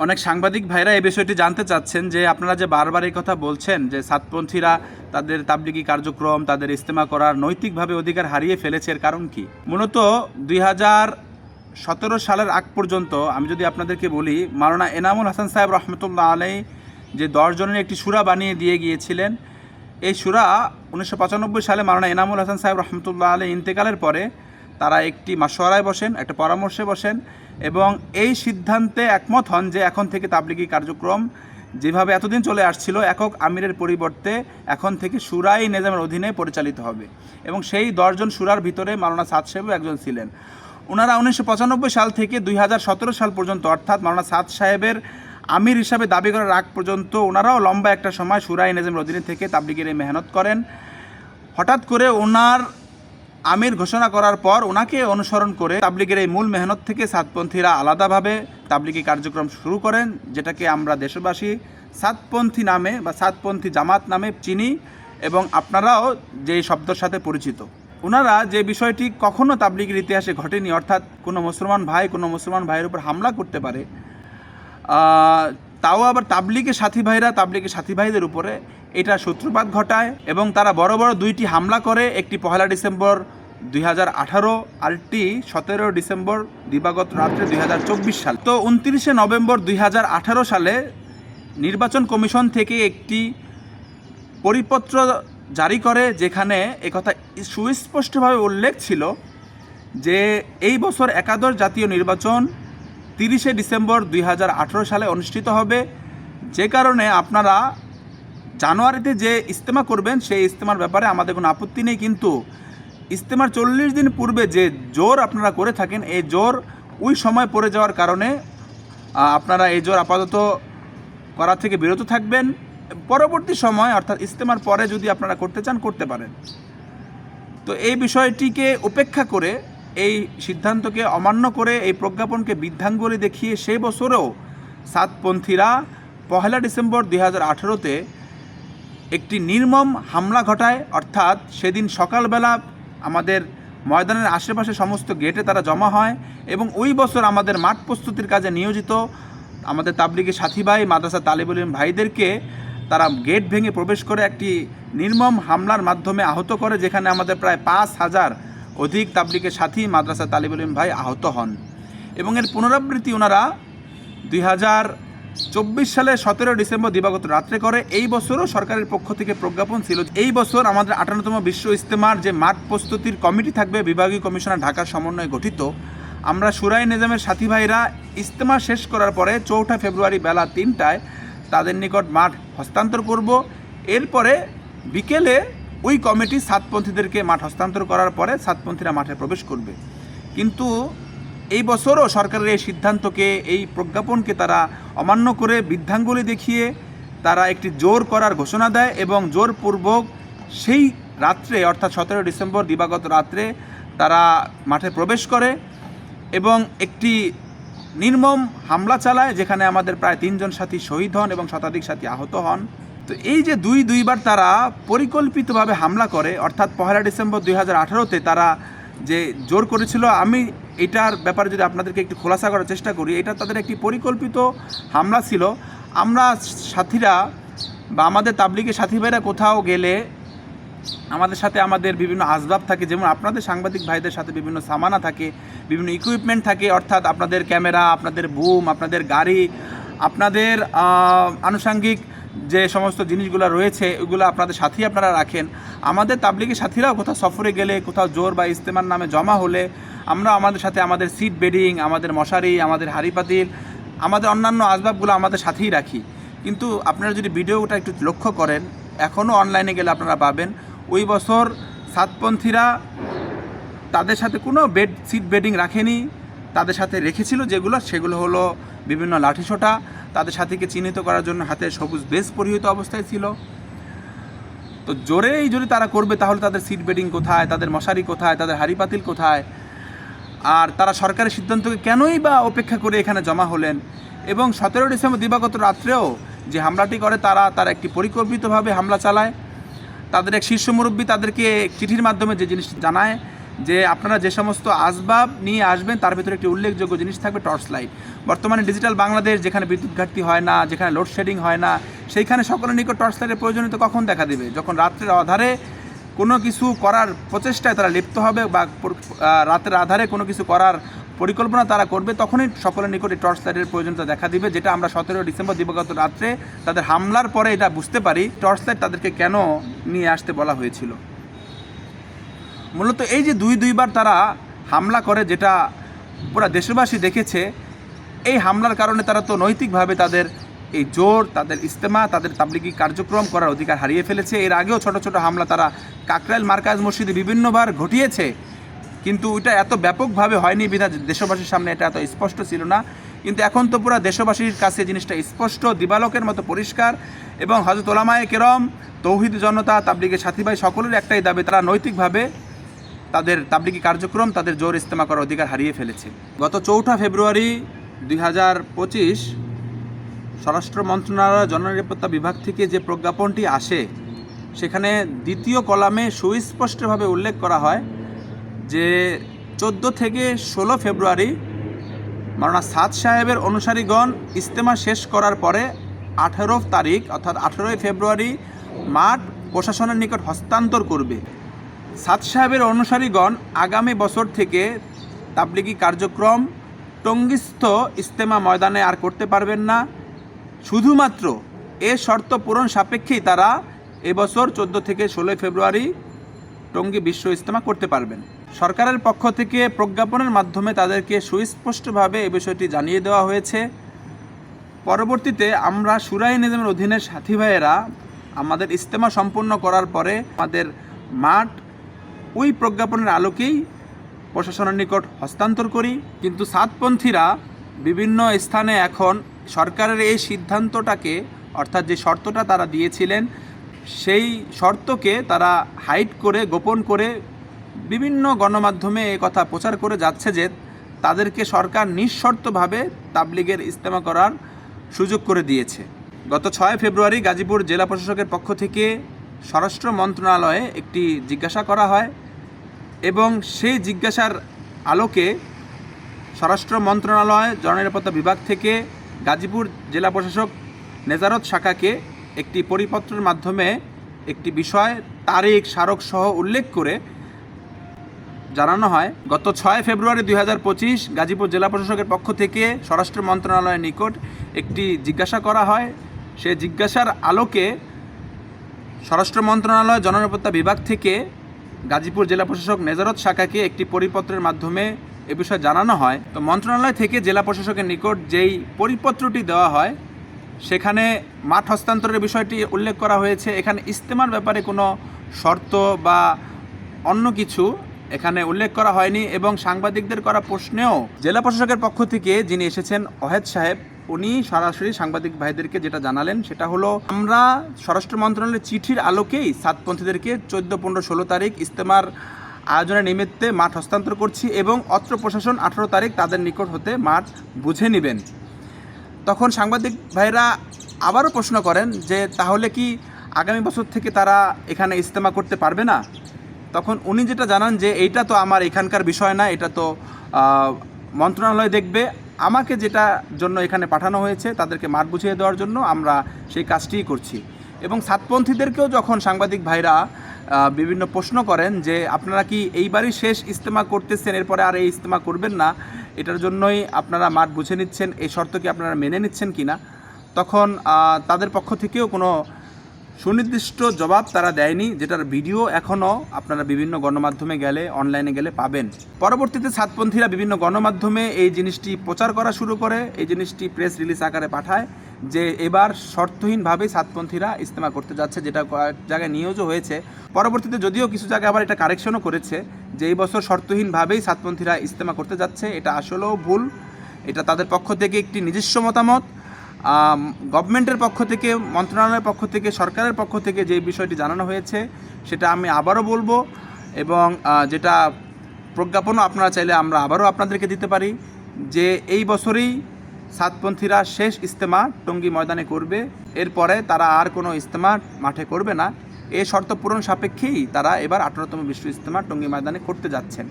অনেক সাংবাদিক ভাইরা এই বিষয়টি জানতে চাচ্ছেন যে আপনারা যে বারবার এই কথা বলছেন যে সাতপন্থীরা তাদের তাবলিগি কার্যক্রম, তাদের ইস্তেমা করার নৈতিকভাবে অধিকার হারিয়ে ফেলেছে, এর কারণ কি? মূলত দুই সতেরো সালের আগ পর্যন্ত আমি যদি আপনাদেরকে বলি, মাওলানা এনামুল হাসান সাহেব রহমতুল্লাহ আলাই যে দশজনের একটি সুরা বানিয়ে দিয়ে গিয়েছিলেন, এই সুরা উনিশশো পঁচানব্বই সালে মাওলানা এনামুল হাসান সাহেব রহমতুল্লাহ আলাই ইন্তেকালের পরে তারা একটি মাসোয়ারায় বসেন, একটা পরামর্শে বসেন এবং এই সিদ্ধান্তে একমত হন যে এখন থেকে তাবলিগি কার্যক্রম যেভাবে এতদিন চলে আসছিল, একক আমিরের পরিবর্তে এখন থেকে সুরাই নিজামের অধীনে পরিচালিত হবে এবং সেই দশজন সুরার ভিতরে মাওলানা সাদ সাহেবও একজন ছিলেন। ওনারা উনিশশো পঁচানব্বই সাল থেকে দুই হাজার সতেরো সাল পর্যন্ত, অর্থাৎ মাওলানা সাদ সাহেবের আমির হিসাবে দাবি করার আগ পর্যন্ত ওনারাও লম্বা একটা সময় সুরাই নিজামের অধীনে থেকে তাবলিগের এই মেহনত করেন। হঠাৎ করে ওনার আমির ঘোষণা করার পর ওনাকে অনুসরণ করে তাবলিগের এই মূল মেহনত থেকে সাতপন্থীরা আলাদাভাবে তাবলিগি কার্যক্রম শুরু করেন, যেটাকে আমরা দেশবাসী সাতপন্থী নামে বা সাতপন্থী জামাত নামে চিনি এবং আপনারাও যে শব্দের সাথে পরিচিত। ওনারা যে বিষয়টি কখনো তাবলিগের ইতিহাসে ঘটেনি, অর্থাৎ কোনো মুসলমান ভাই, কোনো মুসলমান ভাইয়ের উপর হামলা করতে পারে তাও আবার তাবলিগের সাথী ভাইরা তাবলিগের সাথী ভাইদের উপরে এটা সূত্রপাত ঘটায় এবং তারা বড় বড় দুইটি হামলা করে। একটি পহেলা ডিসেম্বর দুই হাজার আঠারো আরটি সতেরো ডিসেম্বর দিবাগত রাত্রে দুই হাজার চব্বিশ সাল। তো উনত্রিশে নভেম্বর দুই হাজার আঠারো সালে নির্বাচন কমিশন থেকে একটি পরিপত্র জারি করে, যেখানে একথা সুস্পষ্টভাবে উল্লেখ ছিল যে এই বছর একাদশ জাতীয় নির্বাচন তিরিশে ডিসেম্বর দুই হাজার আঠেরো সালে অনুষ্ঠিত হবে। যে কারণে আপনারা জানুয়ারিতে যে ইস্তেমা করবেন, সেই ইস্তেমার ব্যাপারে আমাদের কোনো আপত্তি নেই, কিন্তু ইস্তেমার চল্লিশ দিন পূর্বে যে জোর আপনারা করে থাকেন, এই জোর ওই সময় পড়ে যাওয়ার কারণে আপনারা এই জোর আপাতত করা থেকে বিরত থাকবেন। পরবর্তী সময়, অর্থাৎ ইস্তেমার পরে যদি আপনারা করতে চান, করতে পারেন। তো এই বিষয়টিকে উপেক্ষা করে এই সিদ্ধান্তকে অমান্য করে এই প্রজ্ঞাপনকে বৃদ্ধাঙ্গুলি দেখিয়ে সেই বছরেও সাতপন্থীরা পহেলা ডিসেম্বর দুই হাজার আঠেরোতে একটি নির্মম হামলা ঘটায়। অর্থাৎ সেদিন সকালবেলা আমাদের ময়দানের আশেপাশে সমস্ত গেটে তারা জমা হয় এবং ওই বছর আমাদের মাঠ প্রস্তুতির কাজে নিয়োজিত আমাদের তাবলিগের সাথী ভাই মাদ্রাসা তালিবুল ভাইদেরকে তারা গেট ভেঙে প্রবেশ করে একটি নির্মম হামলার মাধ্যমে আহত করে, যেখানে আমাদের প্রায় পাঁচ হাজার অধিক তাবলিগের সাথী মাদ্রাসা তালিবুল ভাই আহত হন। এবং এর পুনরাবৃত্তি ওনারা দুই হাজার চব্বিশ সালে সতেরো ডিসেম্বর দিবাগত রাত্রে করে। এই বছরও সরকারের পক্ষ থেকে প্রজ্ঞাপন ছিল। এই বছর আমাদের আটান্নতম বিশ্ব ইস্তেমার যে মাঠ প্রস্তুতির কমিটি থাকবে, বিভাগীয় কমিশনার ঢাকার সমন্বয়ে গঠিত। আমরা সুরাই নিজামের সাথী ভাইরা ইস্তেমা শেষ করার পরে চৌঠা ফেব্রুয়ারি বেলা তিনটায় তাদের নিকট মাঠ হস্তান্তর করব। এরপরে বিকেলে ওই কমিটি সাতপন্থীদেরকে মাঠ হস্তান্তর করার পরে সাতপন্থীরা মাঠে প্রবেশ করবে। কিন্তু এই বছরও সরকারের এই সিদ্ধান্তকে, এই প্রজ্ঞাপনকে তারা অমান্য করে বৃদ্ধাঙ্গুলি দেখিয়ে তারা একটি জোর করার ঘোষণা দেয় এবং জোরপূর্বক সেই রাত্রে, অর্থাৎ সতেরো ডিসেম্বর দিবাগত রাত্রে তারা মাঠে প্রবেশ করে এবং একটি নির্মম হামলা চালায়, যেখানে আমাদের প্রায় তিনজন সাথী শহীদ হন এবং শতাধিক সাথী আহত হন। তো এই যে দুই দুইবার তারা পরিকল্পিতভাবে হামলা করে, অর্থাৎ পহেলা ডিসেম্বর দুই হাজার আঠারোতে তারা যে জোর করেছিল, আমি এটার ব্যাপারে যদি আপনাদেরকে একটু খোলাসা করার চেষ্টা করি, এটা তাদের একটি পরিকল্পিত হামলা ছিল। আমরা সাথীরা বা আমাদের তাবলিগের সাথী ভাইরা কোথাও গেলে আমাদের সাথে আমাদের বিভিন্ন আসবাব থাকে, যেমন আপনাদের সাংবাদিক ভাইদের সাথে বিভিন্ন সামানা থাকে, বিভিন্ন ইকুইপমেন্ট থাকে, অর্থাৎ আপনাদের ক্যামেরা, আপনাদের বুম আপনাদের গাড়ি, আপনাদের আনুষঙ্গিক যে সমস্ত জিনিসগুলো রয়েছে ওগুলো আপনাদের সাথেই আপনারা রাখেন। আমাদের তাবলিগের সাথীরাও কোথাও সফরে গেলে, কোথাও জোর বা ইস্তেমার নামে জমা হলে, আমরা আমাদের সাথে আমাদের সিট বেডিং আমাদের মশারি, আমাদের হাড়ি পাতিল, আমাদের অন্যান্য আসবাবগুলো আমাদের সাথেই রাখি। কিন্তু আপনারা যদি ভিডিওটা একটু লক্ষ্য করেন, এখনও অনলাইনে গেলে আপনারা পাবেন। ওই বছর সাতপন্থীরা তাদের সাথে কোনো বেড সিট বেডিং রাখেনি। তাদের সাথে রেখেছিল যেগুলো, সেগুলো হলো বিভিন্ন লাঠিসোঁটা। তাদের সাথীকে চিহ্নিত করার জন্য হাতে সবুজ বেস পরিহিত অবস্থায় ছিল। তো জোরেই যদি তারা করবে, তাহলে তাদের সিট বেডিং কোথায়, তাদের মশারি কোথায়, তাদের হাড়ি পাতিল কোথায়? আর তারা সরকারের সিদ্ধান্তকে কেনই বা অপেক্ষা করে এখানে জমা হলেন? এবং সতেরো ডিসেম্বর দিবাগত রাত্রেও যে হামলাটি করে, তারা তারা একটি পরিকল্পিতভাবে হামলা চালায়। তাদের এক শীর্ষ মুরব্বী তাদেরকে চিঠির মাধ্যমে যে জিনিসটি জানায় যে আপনারা যে সমস্ত আসবাব নিয়ে আসবেন, তার ভিতরে একটি উল্লেখযোগ্য জিনিস থাকবে টর্চ লাইট। বর্তমানে ডিজিটাল বাংলাদেশ যেখানে বিদ্যুৎ ঘাটতি হয় না, যেখানে লোডশেডিং হয় না, সেইখানে সকলের নিকট টর্চ লাইটের প্রয়োজনীয়তা কখন দেখা দেবে? যখন রাত্রের আধারে কোনো কিছু করার প্রচেষ্টায় তারা লিপ্ত হবে বা রাতের আধারে কোনো কিছু করার পরিকল্পনা তারা করবে, তখনই সকলের নিকটে টর্চ লাইটের প্রয়োজনীয়তা দেখা দিবে, যেটা আমরা সতেরো ডিসেম্বর দিবগত রাত্রে তাদের হামলার পরে এটা বুঝতে পারি, টর্চ লাইট তাদেরকে কেন নিয়ে আসতে বলা হয়েছিল। মূলত এই যে দুই দুইবার তারা হামলা করে যেটা পুরো দেশবাসী দেখেছে, এই হামলার কারণে তারা তো নৈতিকভাবে তাদের এই জোর, তাদের ইস্তেমা তাদের তাবলিগি কার্যক্রম করার অধিকার হারিয়ে ফেলেছে। এর আগেও ছোট ছোট হামলা তারা কাকরাইল মার্কাজ মসজিদে বিভিন্নবার ঘটিয়েছে। কিন্তু এটা এত ব্যাপকভাবে হয়নি বিধা দেশবাসীর সামনে, এটা এত স্পষ্ট ছিল না। কিন্তু এখন তো পুরো দেশবাসীর কাছে জিনিসটা স্পষ্ট, দিবালকের মতো পরিষ্কার এবং হজরত ওলামায়ে কেরম, তৌহিদ জনতা, তাবলিগের সাথী ভাই সকলের একটাই দাবি, তারা নৈতিকভাবে তাদের তাবলিগি কার্যক্রম তাদের জোর ইস্তেমা করার অধিকার হারিয়ে ফেলেছে। গত চৌঠা ফেব্রুয়ারি দুই হাজার পঁচিশ স্বরাষ্ট্র মন্ত্রণালয় জননিরাপত্তা বিভাগ থেকে যে প্রজ্ঞাপনটি আসে, সেখানে দ্বিতীয় কলামে সুস্পষ্টভাবে উল্লেখ করা হয় যে চোদ্দ থেকে ষোলো ফেব্রুয়ারি মাওলানা সাদ সাহেবের অনুসারীগণ ইস্তেমা শেষ করার পরে আঠেরো তারিখ অর্থাৎ আঠেরোই ফেব্রুয়ারি মাঠ প্রশাসনের নিকট হস্তান্তর করবে। সাদ সাহেবের অনুসারীগণ আগামী বছর থেকে তাবলিগি কার্যক্রম টঙ্গিস্থ ইস্তেমা ময়দানে আর করতে পারবেন না। শুধুমাত্র এ শর্ত পূরণ সাপেক্ষেই তারা এবছর চোদ্দ থেকে ষোলোই ফেব্রুয়ারি টঙ্গী বিশ্ব ইস্তেমা করতে পারবেন। সরকারের পক্ষ থেকে প্রজ্ঞাপনের মাধ্যমে তাদেরকে সুস্পষ্টভাবে এ বিষয়টি জানিয়ে দেওয়া হয়েছে। পরবর্তীতে আমরা সুরাই নিজামের অধীনে সাথী ভাইয়েরা আমাদের ইস্তেমা সম্পূর্ণ করার পরে আমাদের মাঠ ওই প্রজ্ঞাপনের আলোকেই প্রশাসনের নিকট হস্তান্তর করি। কিন্তু সাতপন্থীরা বিভিন্ন স্থানে এখন সরকারের এই সিদ্ধান্তটাকে, অর্থাৎ যে শর্তটা তারা দিয়েছিলেন, সেই শর্তকে তারা হাইড করে, গোপন করে বিভিন্ন গণমাধ্যমে এ কথা প্রচার করে যাচ্ছে যে তাদেরকে সরকার নিঃশর্তভাবে তাবলিগের ইস্তেমা করার সুযোগ করে দিয়েছে। গত ছয় ফেব্রুয়ারি গাজীপুর জেলা প্রশাসকের পক্ষ থেকে স্বরাষ্ট্র মন্ত্রণালয়ে একটি জিজ্ঞাসা করা হয়। এবং সেই জিজ্ঞাসার আলোকে স্বরাষ্ট্র মন্ত্রণালয়, জননিরাপত্তা বিভাগ থেকে গাজীপুর জেলা প্রশাসক নেজারত শাখাকে একটি পরিপত্রের মাধ্যমে একটি বিষয়, তারিখ, স্মারক সহ উল্লেখ করে জানানো হয়। গত ছয় ফেব্রুয়ারি দুই হাজার পঁচিশ গাজীপুর জেলা প্রশাসকের পক্ষ থেকে স্বরাষ্ট্র মন্ত্রণালয়ের নিকট একটি জিজ্ঞাসা করা হয়। সে জিজ্ঞাসার আলোকে স্বরাষ্ট্র মন্ত্রণালয়, জননিরাপত্তা বিভাগ থেকে গাজীপুর জেলা প্রশাসক নেজারত শাখাকে একটি পরিপত্রের মাধ্যমে এ বিষয়ে জানানো হয়। তো মন্ত্রণালয় থেকে জেলা প্রশাসকের নিকট যেই পরিপত্রটি দেওয়া হয়, সেখানে মাঠ হস্তান্তরের বিষয়টি উল্লেখ করা হয়েছে। এখানে ইস্তেমার ব্যাপারে কোনো শর্ত বা অন্য কিছু এখানে উল্লেখ করা হয়নি এবং সাংবাদিকদের করা প্রশ্নেও জেলা প্রশাসকের পক্ষ থেকে যিনি এসেছেন অহেদ সাহেব উনি সরাসরি সাংবাদিক ভাইদেরকে যেটা জানালেন, সেটা হলো, আমরা স্বরাষ্ট্র মন্ত্রণালয়ের চিঠির আলোকেই সাতপন্থীদেরকে চোদ্দ, পনেরো, ষোলো তারিখ ইস্তেমার আয়োজনের নিমিত্তে মাঠ হস্তান্তর করছি এবং অত্র প্রশাসন আঠারো তারিখ তাদের নিকট হতে মাঠ বুঝে নেবেন। তখন সাংবাদিক ভাইরা আবারও প্রশ্ন করেন যে, তাহলে কি আগামী বছর থেকে তারা এখানে ইস্তেমা করতে পারবে না? তখন উনি যেটা জানান যে, এইটা তো আমার এখানকার বিষয় না, এটা তো মন্ত্রণালয় দেখবে। আমাকে যেটা জন্য এখানে পাঠানো হয়েছে, তাদেরকে মাঠ বুঝিয়ে দেওয়ার জন্য আমরা সেই কাজটিই করছি। এবং সাতপন্থীদেরকেও যখন সাংবাদিক ভাইরা বিভিন্ন প্রশ্ন করেন যে, আপনারা কি এইবারই শেষ ইস্তেমা করতেছেন, এরপরে আর এই ইস্তেমা করবেন না? এটার জন্যই আপনারা মাঠ বুঝে নিচ্ছেন, এই শর্ত কি আপনারা মেনে নিচ্ছেন কি না তখন তাদের পক্ষ থেকেও কোনো সুনির্দিষ্ট জবাব তারা দেয়নি, যেটার ভিডিও এখনও আপনারা বিভিন্ন গণমাধ্যমে গেলে অনলাইনে গেলে পাবেন। পরবর্তীতে সাতপন্থীরা বিভিন্ন গণমাধ্যমে এই জিনিসটি প্রচার করা শুরু করে, এই জিনিসটি প্রেস রিলিজ আকারে পাঠায় যে এবার শর্তহীনভাবেই সাতপন্থীরা ইস্তেমা করতে যাচ্ছে, যেটা কয়েক জায়গায় নিয়োজও হয়েছে। পরবর্তীতে যদিও কিছু জায়গায় আবার এটা কারেকশনও করেছে যে এই বছর শর্তহীনভাবেই সাতপন্থীরা ইস্তেমা করতে যাচ্ছে, এটা আসলেও ভুল। এটা তাদের পক্ষ থেকে একটি নিজস্ব মতামত। গভর্নমেন্টের পক্ষ থেকে, মন্ত্রণালয়ের পক্ষ থেকে, সরকারের পক্ষ থেকে যে বিষয়টি জানানো হয়েছে, সেটা আমি আবারও বলব এবং যেটা প্রজ্ঞাপনও আপনারা চাইলে আমরা আবারও আপনাদেরকে দিতে পারি, যে এই বছরেই সাতপন্থীরা শেষ ইস্তেমা টঙ্গী ময়দানে করবে। এরপরে তারা আর কোনো ইস্তেমা মাঠে করবে না। এ শর্ত পূরণ সাপেক্ষেই তারা এবার আঠারোতম বিশ্ব ইজতেমা টঙ্গী ময়দানে করতে যাচ্ছেন।